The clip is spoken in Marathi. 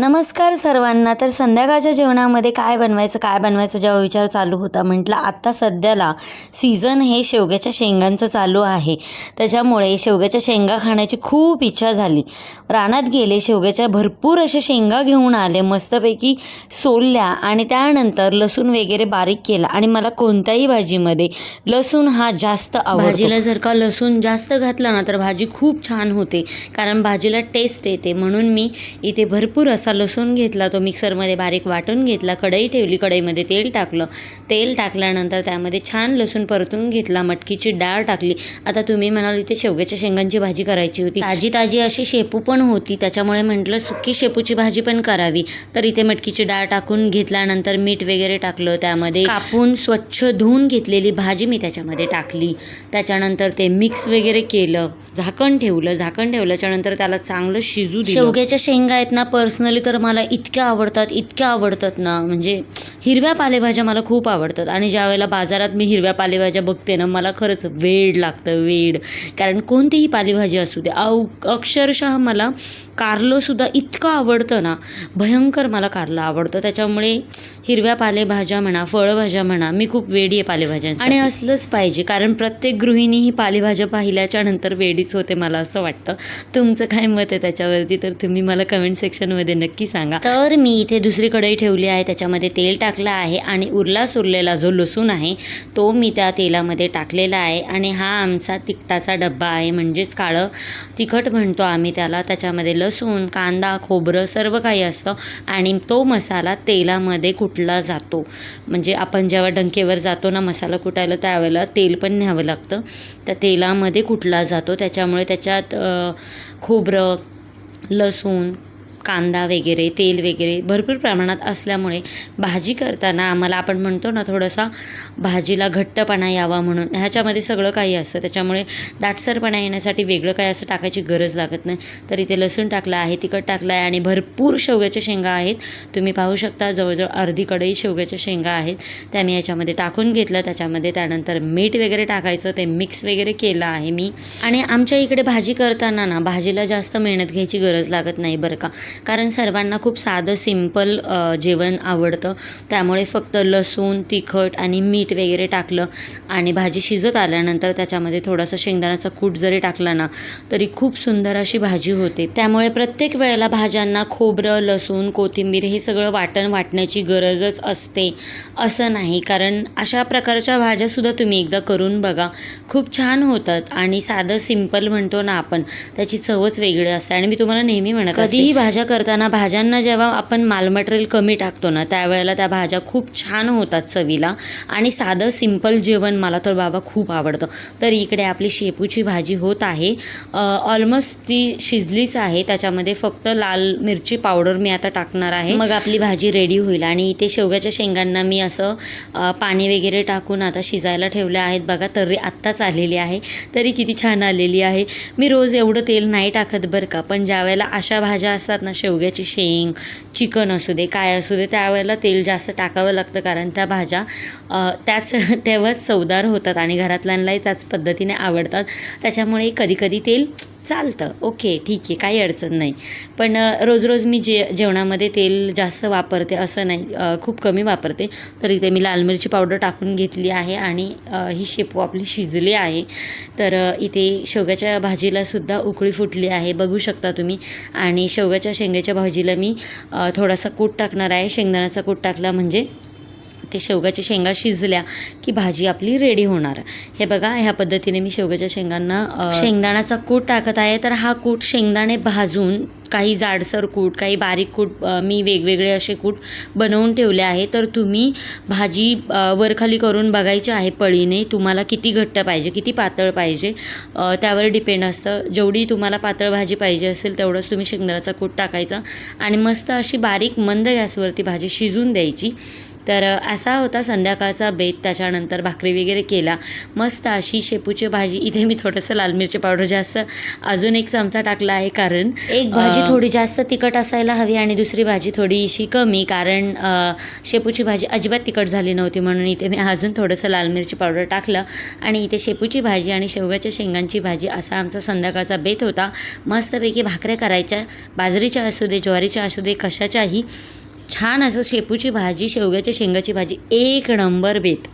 नमस्कार सर्वांना तर संध्याकाळच्या जेवणामध्ये काय बनवायचं काय बनवायचं जेव्हा विचार चालू होता म्हटलं आत्ता सध्याला सीझन हे शेवग्याच्या शेंगांचं चालू आहे. त्याच्यामुळे शेवग्याच्या शेंगा खाण्याची खूप इच्छा झाली. रानात गेले शेवग्याच्या भरपूर अशा शेंगा घेऊन आले मस्तपैकी सोलल्या आणि त्यानंतर लसूण वगैरे बारीक केला आणि मला कोणत्याही भाजीमध्ये लसूण हा जास्त भाजीला जर का लसूण जास्त घातला ना तर भाजी खूप छान होते. कारण भाजीला टेस्ट येते. म्हणून मी इथे भरपूर असा लसूण घेतला तो मिक्सरमध्ये बारीक वाटून घेतला कढई ठेवली कढईमध्ये तेल टाकलं. तेल टाकल्यानंतर त्यामध्ये छान लसूण परतून घेतला मटकीची डाळ टाकली. आता तुम्ही म्हणाल इथे शेवग्याच्या शेंगांची भाजी करायची होती. ताजी ताजी अशी शेपू पण होती त्याच्यामुळे म्हटलं सुकी शेपूची भाजी पण करावी. तर इथे मटकीची डाळ टाकून घेतल्यानंतर मीठ वगैरे टाकलं त्यामध्ये कापून स्वच्छ धुवून घेतलेली भाजी मी त्याच्यामध्ये टाकली. त्याच्यानंतर ते मिक्स वगैरे केलं झाकण ठेवलं. झाकण ठेवल्याच्यानंतर त्याला चांगलं शिजू शेवग्याच्या शेंगा आहेत ना पर्सनली तर मला इतक्या आवडतात इतक्या आवडतात ना. म्हणजे हिरव्या पालेभाज्या मला खूप आवडतात आणि ज्या वेळेला बाजारात मी हिरव्या पालेभाज्या बघते ना मला खरंच वेड लागतं वेड. कारण कोणतीही पालेभाजी असू दे अव अक्षरशः मला कारलंसुद्धा इतकं आवडतं ना भयंकर मला कारलं आवडतं. त्याच्यामुळे हिरव्या पालेभाज्या म्हणा फळभाज्या म्हणा मी खूप वेडी आहे पालेभाज्यांची आणि असलंच पाहिजे कारण प्रत्येक गृहिणी ही पालेभाज्या पाहिल्याच्या नंतर वेडीच होते मला असं वाटतं. तुमचं काय मत आहे त्याच्यावरती तर तुम्ही मला कमेंट सेक्शनमध्ये नक्की सांगा. तर मी इथे दुसरी कढई ठेवली आहे त्याच्यामध्ये तेल टाक टाकला आहे आणि उरला सुरलेला जो लसूण आहे तो मी त्या तेलामध्ये टाकलेला आहे आणि हा आमचा तिखटाचा डब्बा आहे म्हणजेच काळं तिखट म्हणतो आम्ही त्याला. त्याच्यामध्ये लसूण कांदा खोबरं सर्व काही असतं आणि तो मसाला तेलामध्ये कुटला जातो. म्हणजे आपण जेव्हा डंकेवर जातो ना मसाला कुटायला त्यावेळेला तेल पण न्यावं लागतं. त्या तेलामध्ये कुटला जातो त्याच्यामुळे त्याच्यात खोबरं लसूण कांदा वगैरे तेल वगैरे भरपूर प्रमाणात असल्यामुळे भाजी करताना आम्हाला आपण म्हणतो ना थोडासा भाजीला घट्टपणा यावा म्हणून. ह्याच्यामध्ये सगळं काही असतं. त्याच्यामुळे दाटसरपणा येण्यासाठी वेगळं काही असं टाकायची गरज लागत नाही. तर इथे लसूण टाकलं आहे तिखट टाकलं आहे आणि भरपूर शेवग्याच्या शेंगा आहेत. तुम्ही पाहू शकता जवळजवळ अर्धी कढई शेवग्याच्या शेंगा आहेत. त्या मी याच्यामध्ये टाकून घेतलं. त्याच्यामध्ये त्यानंतर मीठ वगैरे टाकायचं. ते मिक्स वगैरे केलं आहे मी. आणि आमच्या इकडे भाजी करताना ना भाजीला जास्त मेहनत घ्यायची गरज लागत नाही बरं का. कारण सर्वांना खूप साधं सिंपल जेवण आवडतं. त्यामुळे फक्त लसूण तिखट आणि मीठ वगैरे टाकलं आणि भाजी शिजत आल्यानंतर त्याच्यामध्ये थोडासा शेंगदाण्याचा कूट जरी टाकला ना तरी खूप सुंदर अशी भाजी होते. त्यामुळे प्रत्येक वेळेला भाज्यांना खोबरं लसूण कोथिंबीर हे सगळं वाटण वाटण्याची गरजच असते असं नाही. कारण अशा प्रकारच्या भाज्यासुद्धा तुम्ही एकदा करून बघा. खूप छान होतात आणि साधं सिंपल म्हणतो ना आपण त्याची चवच वेगळी असते. आणि मी तुम्हाला नेहमी म्हणत कधीही भाज्या करताना भाज्यांना जेव्हा आपण माल मटेरियल कमी टाकतो ना त्यावेळेला त्या भाज्या खूप छान होतात चवीला आणि साधं सिंपल जेवण मला तर बाबा खूप आवडतं. तर इकडे आपली शेपूची भाजी होत आहे. ऑलमोस्ट ती शिजलीच आहे. त्याच्यामध्ये फक्त लाल मिरची पावडर मी आता टाकणार आहे. मग आपली भाजी रेडी होईल आणि इथे शेवग्याच्या शेंगांना मी असं पाणी वगैरे टाकून आता शिजायला ठेवले आहेत. बघा तर्री आत्ताच आलेली आहे. तरी किती छान आलेली आहे. मी रोज एवढं तेल नाही टाकत बरं का पण ज्या वेळेला अशा भाज्या असतात ना शेवग्याची शेंग चिकन असू दे काय असू दे त्यावेळेला तेल जास्त टाकावं लागतं कारण त्या भाज्या त्याच तेव्हाच चवदार होतात आणि घरातल्यांनाही त्याच पद्धतीने आवडतात. त्याच्यामुळे कधीकधी तेल चालतं. ओके ठीक आहे काही अडचण नाही. पण रोज रोज मी जे जेवणामध्ये तेल जास्त वापरते असं नाही खूप कमी वापरते. तर इथे मी लाल मिरची पावडर टाकून घेतली आहे आणि ही शेपू आपली शिजली आहे. तर इथे शेवग्याच्या भाजीला सुद्धा उकळी फुटली आहे बघू शकता तुम्ही. आणि शेवग्याच्या शेंग्याच्या भाजीला मी थोडासा कूट टाकणार आहे. शेंगदाण्याचा कूट टाकला म्हणजे ते शेवगाच्या शेंगा शिजल्या की भाजी आपली रेडी होणार. हे बघा ह्या पद्धतीने मी शेवग्याच्या शेंगांना शेंगदाण्याचा कूट टाकत आहे. तर हा कूट शेंगदाणे भाजून काही जाडसर कूट काही बारीक कूट मी वेगवेगळे असे कूट बनवून ठेवले आहे. तर तुम्ही भाजी वरखाली करून बघायची आहे पळीने तुम्हाला किती घट्ट पाहिजे किती पातळ पाहिजे त्यावर डिपेंड असतं. जेवढी तुम्हाला पातळ भाजी पाहिजे असेल तेवढंच तुम्ही शेंगदाण्याचा कूट टाकायचा. आणि मस्त अशी बारीक मंद गॅसवरती भाजी शिजून द्यायची. तर असा होता संध्याकाळचा बेत. त्याच्यानंतर भाकरी वगैरे केला. मस्त अशी शेपूची भाजी. इथे मी थोडंसं लाल मिरची पावडर जास्त अजून एक चमचा टाकला आहे कारण एक भाजी थोडी जास्त तिखट असायला हवी आणि दुसरी भाजी थोडीशी कमी कारण शेपूची भाजी अजिबात तिखट झाली नव्हती म्हणून इथे मी अजून थोडंसं लाल मिरची पावडर टाकलं. आणि इथे शेपूची भाजी आणि शेवग्याच्या शेंगांची भाजी असा आमचा संध्याकाळचा बेत होता. मस्तपैकी भाकऱ्या करायच्या. बाजरीच्या असू दे ज्वारीच्या असू दे कशाच्याही. छान असं शेपूची भाजी शेवग्याच्या शेंगाची भाजी एक नंबर बेत.